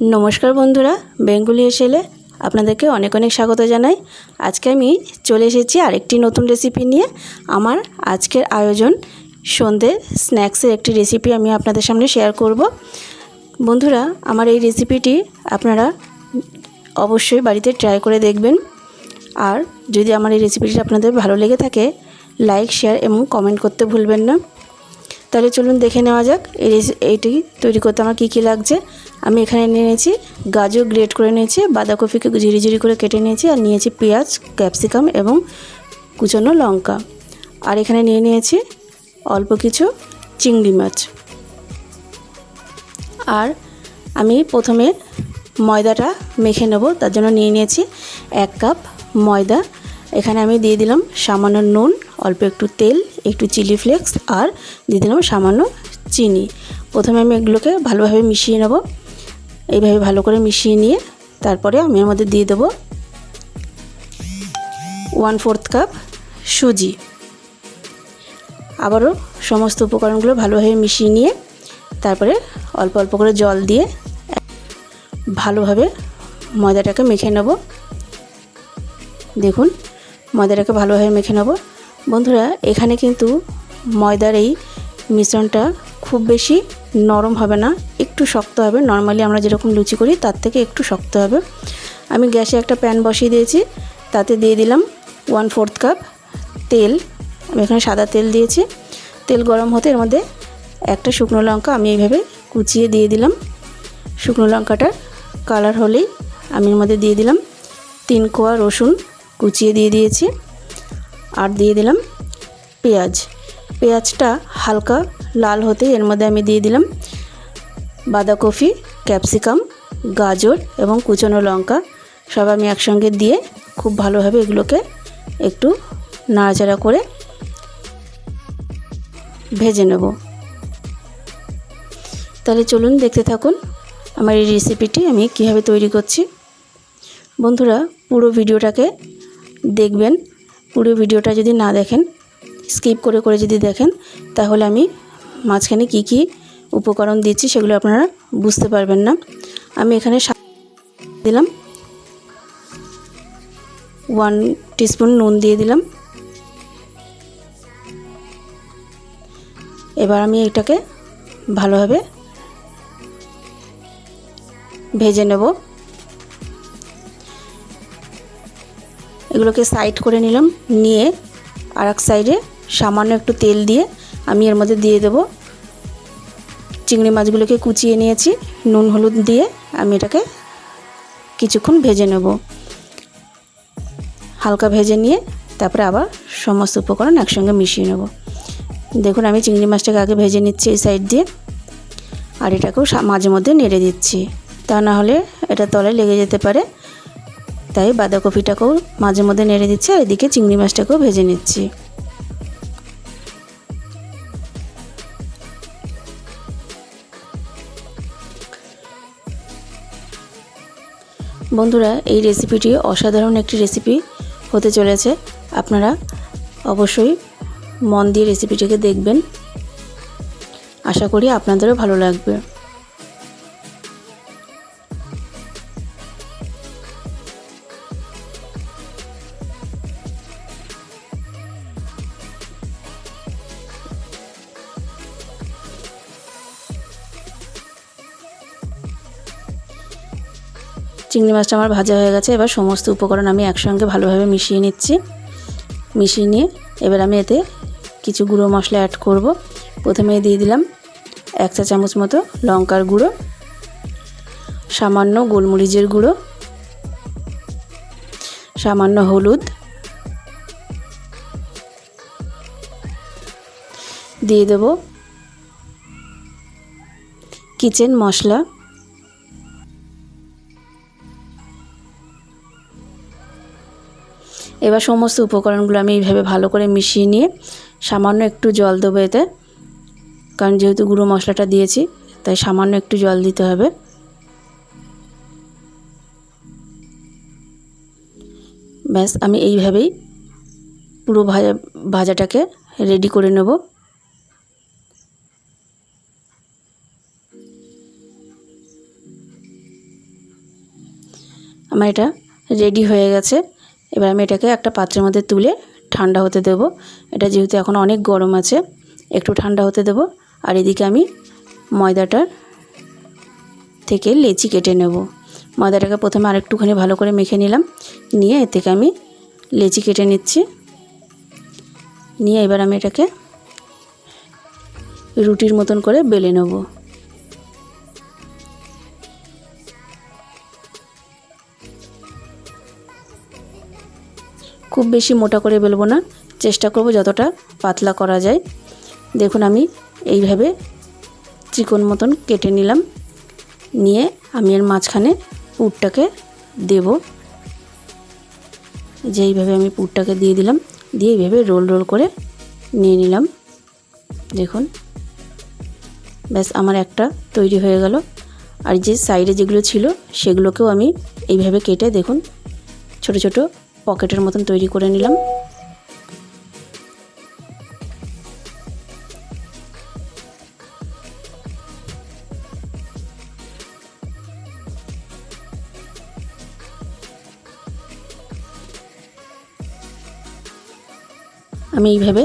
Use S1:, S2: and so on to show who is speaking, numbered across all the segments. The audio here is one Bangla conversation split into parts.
S1: নমস্কার বন্ধুরা, বেঙ্গুলি এসেলে আপনাদেরকে অনেক অনেক স্বাগত জানাই। আজকে আমি চলে এসেছি আরেকটি নতুন রেসিপি নিয়ে। আমার আজকের আয়োজন সন্ধে স্ন্যাক্সের একটি রেসিপি আমি আপনাদের সামনে শেয়ার করব। বন্ধুরা, আমার এই রেসিপিটি আপনারা অবশ্যই বাড়িতে ট্রাই করে দেখবেন। আর যদি আমার এই রেসিপিটি আপনাদের ভালো লেগে থাকে লাইক শেয়ার এবং কমেন্ট করতে ভুলবেন না। তাহলে চলুন দেখে নেওয়া যাক, এই এইটি তৈরি করতে আমার কী কী লাগছে। আমি এখানে নিয়ে নিয়েছি গাজর গ্রেট করে নিয়েছি, বাঁধাকপিকে ঝিরি ঝিরি করে কেটে নিয়েছি, আর নিয়েছি পেঁয়াজ, ক্যাপসিকাম এবং কুচনো লঙ্কা। আর এখানে নিয়ে নিয়েছি অল্প কিছু চিংড়ি মাছ। আর আমি প্রথমে ময়দাটা মেখে নেব, তার জন্য নিয়ে নিয়েছি এক কাপ ময়দা। এখানে আমি দিয়ে দিলাম সামান্য নুন অল্প একটু তেল, একটু চিলি ফ্লেক্স আর দিয়ে দিলাম সামান্য চিনি। প্রথমে আমি এগুলোকে ভালোভাবে মিশিয়ে নেব। এইভাবে ভালো করে মিশিয়ে নিয়ে তারপরে আমি এর মধ্যে দিয়ে দেবো ওয়ান ফোর্থ কাপ সুজি। আবারও সমস্ত উপকরণগুলো ভালোভাবে মিশিয়ে নিয়ে তারপরে অল্প অল্প করে জল দিয়ে ভালোভাবে ময়দাটাকে মেখে নেব। দেখুন, ময়দাটাকে ভালোভাবে মেখে নেব। বন্ধুরা, এখানে কিন্তু ময়দার এই মিশ্রণটা খুব বেশি নরম হবে না, একটু শক্ত হবে। নর্মালি আমরা যেরকম লুচি করি, তার থেকে একটু শক্ত হবে। আমি গ্যাসে একটা প্যান বসিয়ে দিয়েছি, তাতে দিয়ে দিলাম ওয়ান ফোর্থ কাপ তেল। আমি এখানে সাদা তেল দিয়েছি। তেল গরম হতে এর মধ্যে একটা শুকনো লঙ্কা আমি এইভাবে কুচিয়ে দিয়ে দিলাম। শুকনো লঙ্কাটার কালার হলেই আমি এর মধ্যে দিয়ে দিলাম তিন কোয়া রসুন কুচিয়ে দিয়ে দিয়েছি। আর দিয়ে দিলাম পেঁয়াজ। পেঁয়াজটা হালকা লাল হতে এর মধ্যে আমি দিয়ে দিলাম বাঁধাকপি, ক্যাপসিকাম, গাজর এবং কুচনো লঙ্কা। সব আমি একসঙ্গে দিয়ে খুব ভালোভাবে এগুলোকে একটু নাড়াচাড়া করে ভেজে নেব। তাহলে চলুন দেখতে থাকুন আমার এই রেসিপিটি আমি কীভাবে তৈরি করছি। বন্ধুরা পুরো ভিডিওটাকে দেখবেন পুরো ভিডিওটা যদি না দেখেন স্কিপ করে করে যদি দেখেন, তাহলে আমি মাঝখানে কি কি উপকরণ দিচ্ছি সেগুলো আপনারা বুঝতে পারবেন না। আমি এখানে দিলাম ওয়ান টিস্পুন নুন দিয়ে দিলাম। এবার আমি এটাকে ভালোভাবে ভেজে নেব। এগুলোকে সাইড করে নিলাম, নিয়ে আর এক সাইডে সামান্য একটু তেল দিয়ে আমি এর মধ্যে দিয়ে দেবো। চিংড়ি মাছগুলোকে কুচিয়ে নিয়েছি, নুন, হলুদ দিয়ে আমি এটাকে কিছুক্ষণ ভেজে নেব। হালকা ভেজে নিয়ে তারপরে আবার সমস্ত উপকরণ একসঙ্গে মিশিয়ে নেব। দেখুন, আমি চিংড়ি মাছটাকে আগে ভেজে নিচ্ছি এই সাইড দিয়ে, আর এটাকেও মাঝে মধ্যে নেড়ে দিচ্ছি। তা না হলে এটা তলায় লেগে যেতে পারে। তাই বাঁধাকপিটাকেও মাঝে মধ্যে নেড়ে দিচ্ছি আর এদিকে চিংড়ি মাছটাকেও ভেজে নিচ্ছি। বন্ধুরা, এই রেসিপিটি অসাধারণ একটি রেসিপি হতে চলেছে। আপনারা অবশ্যই মন দিয়ে রেসিপিটিকে দেখবেন। আশা করি আপনাদেরও ভালো লাগবে। চিংড়ি মাছটা আমার ভাজা হয়ে গেছে। এবার সমস্ত উপকরণ আমি একসঙ্গে ভালোভাবে মিশিয়ে নিচ্ছি। মিশিয়ে নিয়ে এবার আমি এতে কিছু গুঁড়ো মশলা অ্যাড করব। প্রথমে দিয়ে দিলাম এক চা চামচ মতো লঙ্কার গুঁড়ো, সামান্য গোলমরিচের গুঁড়ো, সামান্য হলুদ। দিয়ে দেব কিচেন মশলা। এবার সমস্ত উপকরণগুলো আমি এইভাবে ভালো করে মিশিয়ে নিয়ে সামান্য একটু জল দেবো এতে। কারণ যেহেতু গুঁড়ো মশলাটা দিয়েছি, তাই সামান্য একটু জল দিতে হবে। ব্যাস, আমি এইভাবেই পুরো ভাজা, ভাজাটাকে রেডি করে নেব। আমার এটা রেডি হয়ে গেছে। এবার আমি এটাকে একটা পাত্রের মধ্যে তুলে ঠান্ডা হতে দেব। এটা যেহেতু এখন অনেক গরম আছে, একটু ঠান্ডা হতে দেব। আর এদিকে আমি ময়দাটার থেকে লেচি কেটে নেব। ময়দাটাকে প্রথমে আরেকটুখানি ভালো করে মেখে নিলাম। নিয়ে এর থেকে আমি লেচি কেটে নিচ্ছি। নিয়ে এবার আমি এটাকে রুটির মতন করে বেলে নেব। খুব বেশি মোটা করে বেলবো না। চেষ্টা করব যতটা পাতলা করা যায়। দেখুন আমি এইভাবে চিকন মতন কেটে নিলাম। নিয়ে আমি এর মাঝখানে পুরটাকে দেব। যে এইভাবে আমি পুরটাকে দিয়ে দিলাম, দিয়ে এইভাবে রোল রোল করে নিয়ে নিলাম। দেখুন, ব্যাস আমার একটা তৈরি হয়ে গেল। আর যে সাইডে যেগুলো ছিল সেগুলোকেও আমি এইভাবে কেটে দেখুন, ছোট ছোট পকেটের মতন তৈরি করে নিলাম। আমি এইভাবে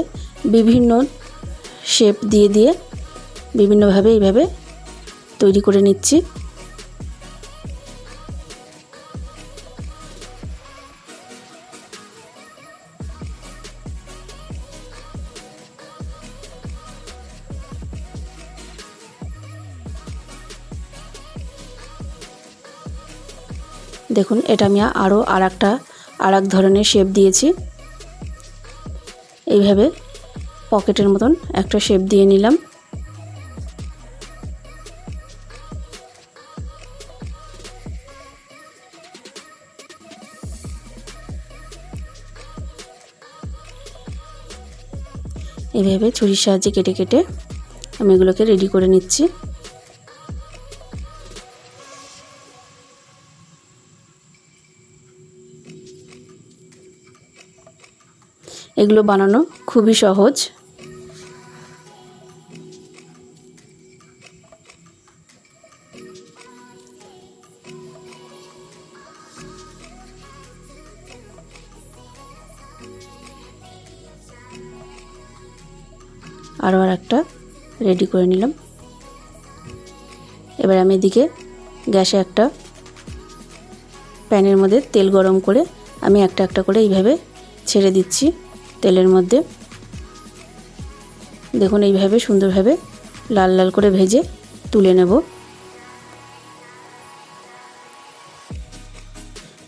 S1: বিভিন্ন শেপ দিয়ে দিয়ে বিভিন্নভাবে এইভাবে তৈরি করে নিচ্ছি। দেখুন, এটা আমি আরও আর একটা আর এক ধরনের শেপ দিয়েছি। এইভাবে পকেটের মতন একটা শেপ দিয়ে নিলাম। এইভাবে ছুরির সাহায্যে কেটে কেটে আমি এগুলোকে রেডি করে নিচ্ছি। এগুলো বানানো খুবই সহজ। আরও আর একটা রেডি করে নিলাম। এবার আমি এদিকে গ্যাসে একটা প্যানের মধ্যে তেল গরম করে আমি একটা একটা করে এইভাবে ছেড়ে দিচ্ছি। তেলের মধ্যে। দেখুন, এইভাবে সুন্দরভাবে লাল লাল করে ভেজে তুলে নেব।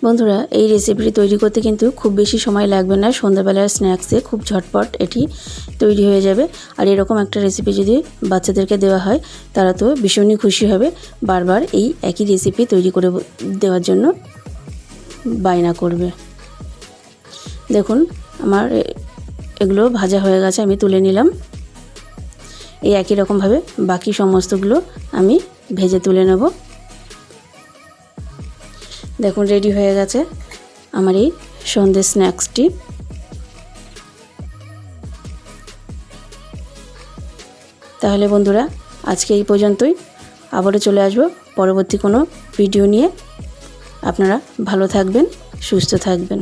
S1: বন্ধুরা, এই রেসিপিটি তৈরি করতে কিন্তু খুব বেশি সময় লাগবে না। সন্ধ্যাবেলার স্ন্যাক্সে খুব ঝটপট এটি তৈরি হয়ে যাবে। আর এরকম একটা রেসিপি যদি বাচ্চাদেরকে দেওয়া হয়, তারা তো ভীষণই খুশি হবে বারবার এই একই রেসিপি তৈরি করে দেওয়ার জন্য বায়না করবে। দেখুন, আমার এগুলো ভাজা হয়ে গেছে, আমি তুলে নিলাম। এই একই রকমভাবে বাকি সমস্তগুলো আমি ভেজে তুলে নেব। দেখুন রেডি হয়ে গেছে আমার এই সন্ধ্যে স্ন্যাক্সটি তাহলে বন্ধুরা, আজকে এই পর্যন্তই। আবারও চলে আসব পরবর্তী কোনো ভিডিও নিয়ে। আপনারা ভালো থাকবেন, সুস্থ থাকবেন।